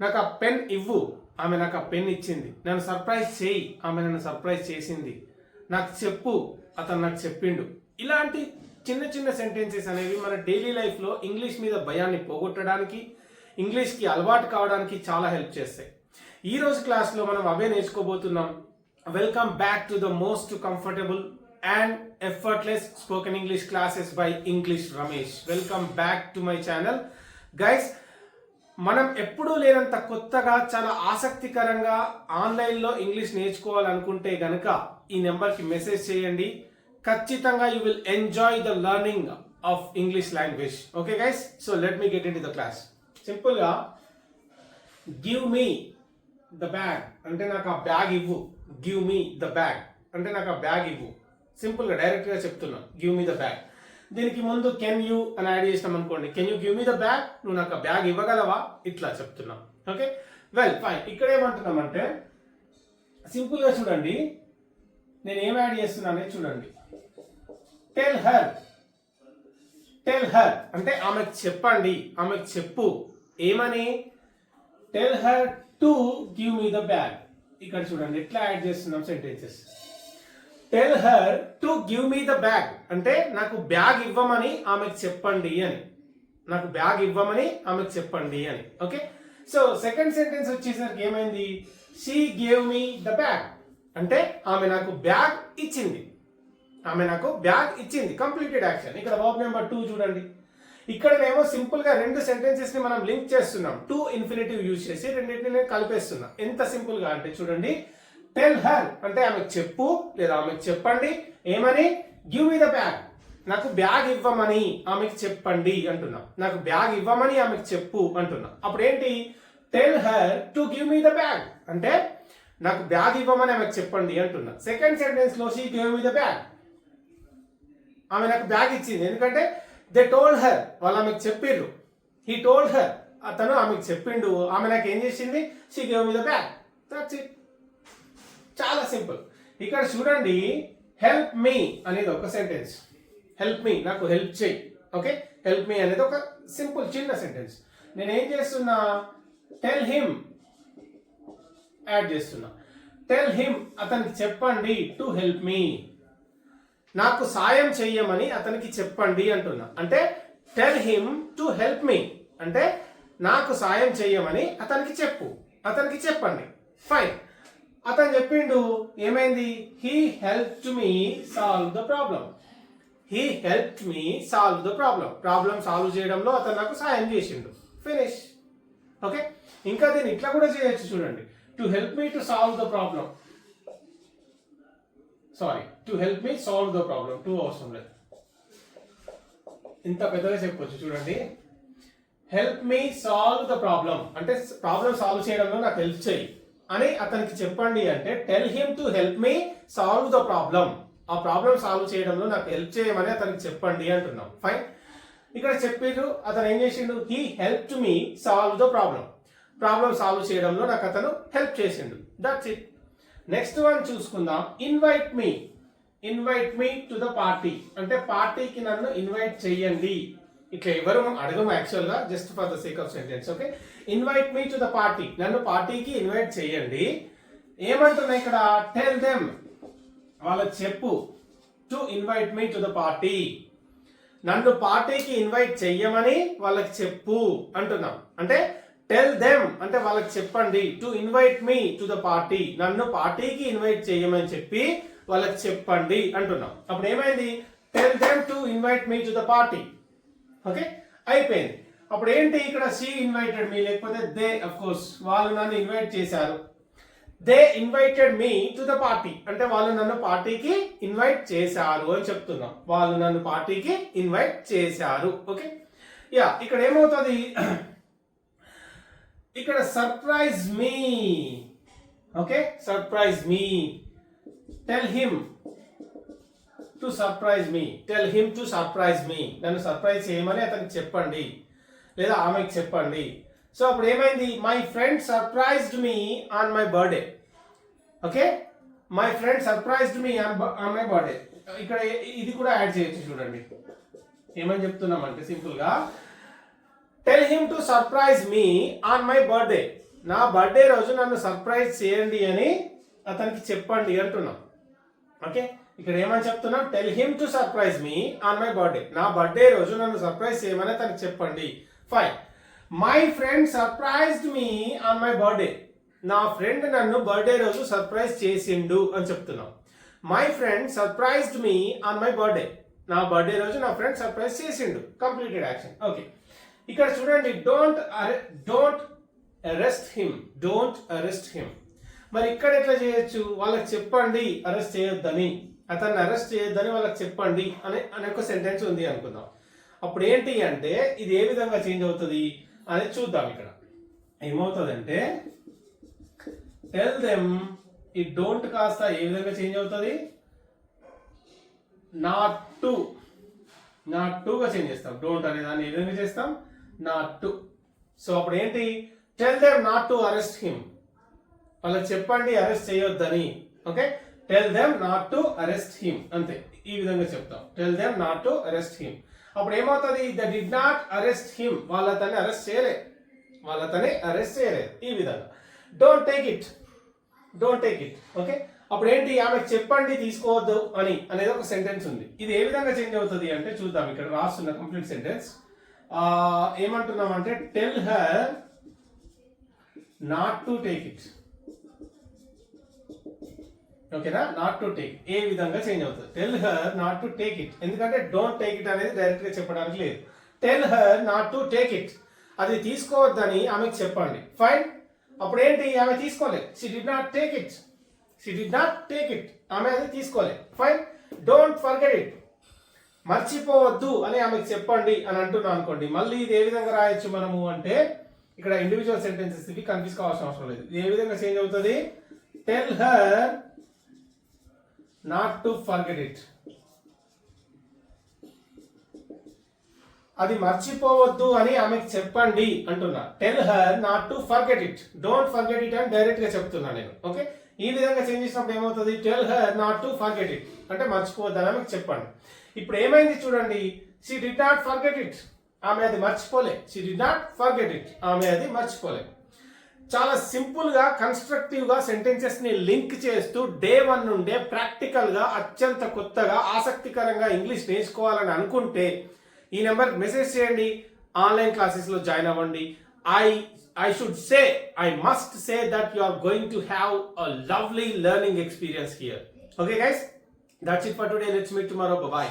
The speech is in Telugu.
నాకు ఆ పెన్ ఇవ్వు. ఆమె నాకు ఆ పెన్ ఇచ్చింది. నన్ను సర్ప్రైజ్ చేయి. ఆమె నన్ను సర్ప్రైజ్ చేసింది. నాకు చెప్పు. అతను నాకు చెప్పిండు. ఇలాంటి చిన్న చిన్న సెంటెన్సెస్ అనేవి మన డైలీ లైఫ్లో ఇంగ్లీష్ మీద భయాన్ని పోగొట్టడానికి ఇంగ్లీష్కి అలవాటు కావడానికి చాలా హెల్ప్ చేస్తాయి. ఈ రోజు క్లాస్లో మనం అవే నేర్చుకోబోతున్నాం. Welcome back to the most comfortable and effortless spoken English classes by English Ramesh welcome back to my channel guys మనం ఎప్పుడూ లేనంత కొత్తగా చాలా ఆసక్తికరంగా ఆన్లైన్లో ఇంగ్లీష్ నేర్చుకోవాలనుకుంటే గనక ఈ నెంబర్కి మెసేజ్ చేయండి. ఖచ్చితంగా you will enjoy the learning of English language. Okay guys? So let me get into the class. సింపుల్గా గివ్ మీ ద బ్యాగ్. అంటే నాకు ఆ బ్యాగ్ ఇవ్వు. Give me the bag. అంటే నాకు ఆ బ్యాగ్ ఇవ్వు. సింపుల్గా డైరెక్ట్గా చెప్తున్నా. Give me the bag. దీనికి ముందు కెన్ యూ అని యాడ్ చేసినాం అనుకోండి. Can you give me the bag నువ్వు నాకు ఆ బ్యాగ్ ఇవ్వగలవా? ఇట్లా చెప్తున్నాం. ఓకే వెల్ ఫైన్ ఇక్కడ ఏమంటున్నామంటే సింపుల్గా చూడండి. నేను ఏం యాడ్ చేస్తున్నానే చూడండి. టెల్ హర్ టెల్ హర్ అంటే ఆమెకు చెప్పండి. ఆమెకు చెప్పు. ఏమని? Tell her to give me the bag ఇక్కడ చూడండి. ఎట్లా యాడ్ చేస్తున్నాం? Sentences tell her to give me the bag అంటే నాకు బ్యాగ్ ఇవ్వమని ఆమెకు చెప్పండి అని. నాకు బ్యాగ్ ఇవ్వమని ఆమెకు చెప్పండి అని. ఓకే సో సెకండ్ సెంటెన్స్ వచ్చేసరికి ఏమైంది? She gave me the bag అంటే ఆమె నాకు బ్యాగ్ ఇచ్చింది. ఆమె నాకు బ్యాగ్ ఇచ్చింది. కంప్లీటెడ్ యాక్షన్ ఇక్కడ వర్బ్ నెంబర్ టూ చూడండి. ఇక్కడనేమో సింపుల్గా రెండు సెంటెన్సెస్ని మనం లింక్ చేస్తున్నాం. టూ ఇన్ఫినిటివ్ యూజ్ చేసి రెండింటిని నేను కలిపేస్తున్నా. ఎంత సింపుల్గా అంటే చూడండి. టెల్ హర్ అంటే ఆమెకు చెప్పు లేదా ఆమెకు చెప్పండి ఏమని? గివ్ మీ ద బ్యాగ్ నాకు బ్యాగ్ ఇవ్వమని ఆమెకు చెప్పండి అంటున్నా. నాకు బ్యాగ్ ఇవ్వమని ఆమెకు చెప్పు అంటున్నా. అప్పుడు ఏంటి tell her to give me the bag అంటే నాకు బ్యాగ్ ఇవ్వమని ఆమెకు చెప్పండి అంటున్నా. Second సెంటెన్స్లో she give me the bag ఆమె నాకు బ్యాగ్ ఇచ్చింది. ఎందుకంటే దే టోల్ హర్ వాళ్ళు ఆమెకు చెప్పిర్రు. హీ టోల్డ్ హర్ అతను ఆమెకు చెప్పిండు. ఆమె నాకు ఏం చేసింది? She gave me the bag that's it చాలా సింపుల్. ఇక్కడ చూడండి హెల్ప్ మీ అనేది ఒక సెంటెన్స్ హెల్ప్ మీ నాకు హెల్ప్ చేయి. ఓకే హెల్ప్ మీ అనేది ఒక సింపుల్ చిన్న సెంటెన్స్ నేను ఏం చేస్తున్నా? టెల్ హిమ్ యాడ్ చేస్తున్నా. టెల్ హిమ్ అతనికి చెప్పండి టు హెల్ప్ మీ నాకు సాయం చెయ్యమని అతనికి చెప్పండి అంటున్నా. అంటే tell him to help me అంటే నాకు సాయం చెయ్యమని అతనికి చెప్పు. అతనికి చెప్పండి. ఫైన్ అతను చెప్పిండు ఏమైంది? He help me solve the problem he help me solve the problem problem solve చేయడంలో అతను నాకు సాయం చేసిండు. ఫినిష్ ఓకే ఇంకా దీన్ని ఇట్లా కూడా చేయొచ్చు చూడండి. To help me to solve the problem sorry to help me solve the problem to అవసరం లేదు. ఇంత పెద్దగా చెప్పొచ్చు చూడండి. Help me solve the problem అంటే ప్రాబ్లం సాల్వ్ చేయడంలో నాకు హెల్ప్ చేయి. అని అతనికి చెప్పండి అంటే tell him to help me solve the problem ఆ ప్రాబ్లం సాల్వ్ చేయడంలో నాకు హెల్ప్ చేయమని అతనికి చెప్పండి అంటున్నాం. ఫైన్ ఇక్కడ చెప్పారు అతను ఏం చేసిండు? He help me solve the problem problem solve చేయడంలో నాకు అతను హెల్ప్ చేసిండు. దట్స్ ఇట్ నెక్స్ట్ వన్ చూసుకుందాం. Invite me invite me to the party అంటే పార్టీకి నన్ను ఇన్వైట్ చెయ్యండి ఇట్లా ఎవరు అడగము యాక్చువల్గా just for the sake of sentence okay invite me to the party నన్ను పార్టీకి ఇన్వైట్ చేయండి. ఏమంటున్నాయి ఇక్కడ? టెల్ దెమ్ వాళ్ళకి చెప్పు. To invite me to the party నన్ను పార్టీకి ఇన్వైట్ చెయ్యమని వాళ్ళకి చెప్పు అంటున్నాం. అంటే టెల్ దెమ్ అంటే వాళ్ళకి చెప్పండి. To invite me to the party నన్ను పార్టీకి ఇన్వైట్ చేయమని చెప్పి వాళ్ళకి చెప్పండి అంటున్నాం. అప్పుడు ఏమైంది? Tell them to invite me to the party okay? అయిపోయింది. అప్పుడు ఏంటి ఇక్కడ సీ ఇన్వైటెడ్ మీ లేకపోతే దే అఫ్ కోర్స్ వాళ్ళు నన్ను ఇన్వైట్ చేశారు. They invited me to the party అంటే వాళ్ళు నన్ను పార్టీకి ఇన్వైట్ చేశారు అని చెప్తున్నాం. వాళ్ళు నన్ను పార్టీకి ఇన్వైట్ చేశారు. ఓకే? యా ఇక్కడ ఏమవుతుంది? ఇక్కడ surprise me okay? Surprise me tell him to surprise me tell him to surprise me నన్ను సర్ప్రైజ్ చేయమని అతనికి చెప్పండి. లేదా ఆమెకి చెప్పండి. సో అప్పుడు ఏమైంది? My friend surprised me on my birthday okay my friend surprised me on on my birthday ఇక్కడ ఇది కూడా యాడ్ చేయొచ్చు చూడండి. ఏమని చెప్తున్నామంటే సింపుల్గా tell him to surprise me on my birthday నా బర్త్డే రోజు నన్ను సర్ప్రైజ్ చేయండి అని అతనికి చెప్పండి అంటున్నాం. ఓకే ఇక్కడ ఏమని చెప్తున్నా? Tell him to surprise me on my birthday నా బర్త్డే రోజు నన్ను సర్ప్రైజ్ చేయమని తనకి చెప్పండి. Fine my friend surprised me on my birthday నా ఫ్రెండ్ నన్ను బర్త్డే రోజు సర్ప్రైజ్ చేసిండు అని చెప్తున్నాం. My friend surprised me on my birthday నా బర్త్డే రోజు నా ఫ్రెండ్ సర్ప్రైజ్ చేసిండు. కంప్లీటెడ్ యాక్షన్ ఓకే ఇక్కడ చూడండి don't don't arrest him don't arrest him మరి ఇక్కడ ఎట్లా చేయొచ్చు? వాళ్ళకి చెప్పండి అరెస్ట్ చేయొద్దని. అతన్ని అరెస్ట్ చేయొద్దని వాళ్ళకి చెప్పండి అనే అనే ఒక సెంటెన్స్ ఉంది అనుకుందాం. అప్పుడు ఏంటి అంటే ఇది ఏ విధంగా చేంజ్ అవుతుంది అనేది చూద్దాం ఇక్కడ. ఏమవుతుందంటే టెల్ దెమ్ ఈ డోంట్ కాస్త ఏ విధంగా చేంజ్ అవుతుంది? నాట్ టు నాట్ టుగా చేంజ్ చేస్తాం. డోంట్ అనే దాన్ని ఏ విధంగా చేస్తాం? నాట్ టు సో అప్పుడు ఏంటి? Tell them not to arrest him వాళ్ళకి చెప్పండి అరెస్ట్ చేయొద్దని. Okay tell them not to arrest him అంతే. ఈ విధంగా చెప్తాం. Tell them not to arrest him అప్పుడు ఏమవుతుంది? They did not arrest him వాళ్ళ అతన్ని అరెస్ట్ చేయలే. వాళ్ళ అతన్ని అరెస్ట్ చేయలేదు ఈ విధంగా. Don't take it don't take it okay అప్పుడు ఏంటి? ఆమెకు చెప్పండి తీసుకోవద్దు అని అనేది ఒక సెంటెన్స్ ఉంది. ఇది ఏ విధంగా చేంజ్ అవుతుంది అంటే చూద్దాం. ఇక్కడ రాస్తున్న కంప్లీట్ సెంటెన్స్ ఏమంటున్నాం అంటే tell her not to take it ఓకేనా? నాట్ టు టేక్ ఏ విధంగా చేంజ్ అవుతుంది? Tell her not to take it ఎందుకంటే డోంట్ టేక్ ఇట్ అనేది డైరెక్ట్గా చెప్పడానికి లేదు. Tell her not to take it అది తీసుకోవద్దని ఆమెకు చెప్పండి. ఫైన్ అప్పుడు ఏంటి? ఆమె తీసుకోలేదు. She did not take it she did not take it ఆమె అది తీసుకోలేదు. ఫైన్ డోంట్ ఫర్గెట్ ఇట్ మర్చిపోవద్దు అని ఆమెకు చెప్పండి అని అంటున్నాను అనుకోండి. మళ్ళీ ఇది ఏ విధంగా రాయొచ్చు మనము అంటే ఇక్కడ ఇండివిజువల్ సెంటెన్సెస్ ఇవి కన్ఫ్యూజ్ కావాల్సిన అవసరం లేదు. ఇది ఏ విధంగా చేంజ్ అవుతుంది? Tell her not to forget it అది మర్చిపోవద్దు అని ఆమెకు చెప్పండి అంటున్నా. Tell her not to forget it don't forget it అని డైరెక్ట్గా చెప్తున్నా నేను. ఓకే ఈ విధంగా చేంజ్ చేసినప్పుడు ఏమవుతుంది? Tell her not to forget it అంటే మర్చిపోవద్దు అని ఆమెకు చెప్పండి. ఇప్పుడు ఏమైంది చూడండి? She did not forget it ఆమె అది మర్చిపోలే. She did not forget it ఆమె అది మర్చిపోలే. చాలా సింపుల్గా కన్స్ట్రక్టివ్గా సెంటెన్సెస్ని లింక్ చేస్తూ డే వన్ నుండే ప్రాక్టికల్గా అత్యంత కొత్తగా ఆసక్తికరంగా ఇంగ్లీష్ నేర్చుకోవాలని అనుకుంటే ఈ నెంబర్ మెసేజ్ చేయండి. ఆన్లైన్ క్లాసెస్లో జాయిన్ అవ్వండి. I I should say I must say that you are going to have a lovely learning experience here okay guys that's it for today let's meet tomorrow bye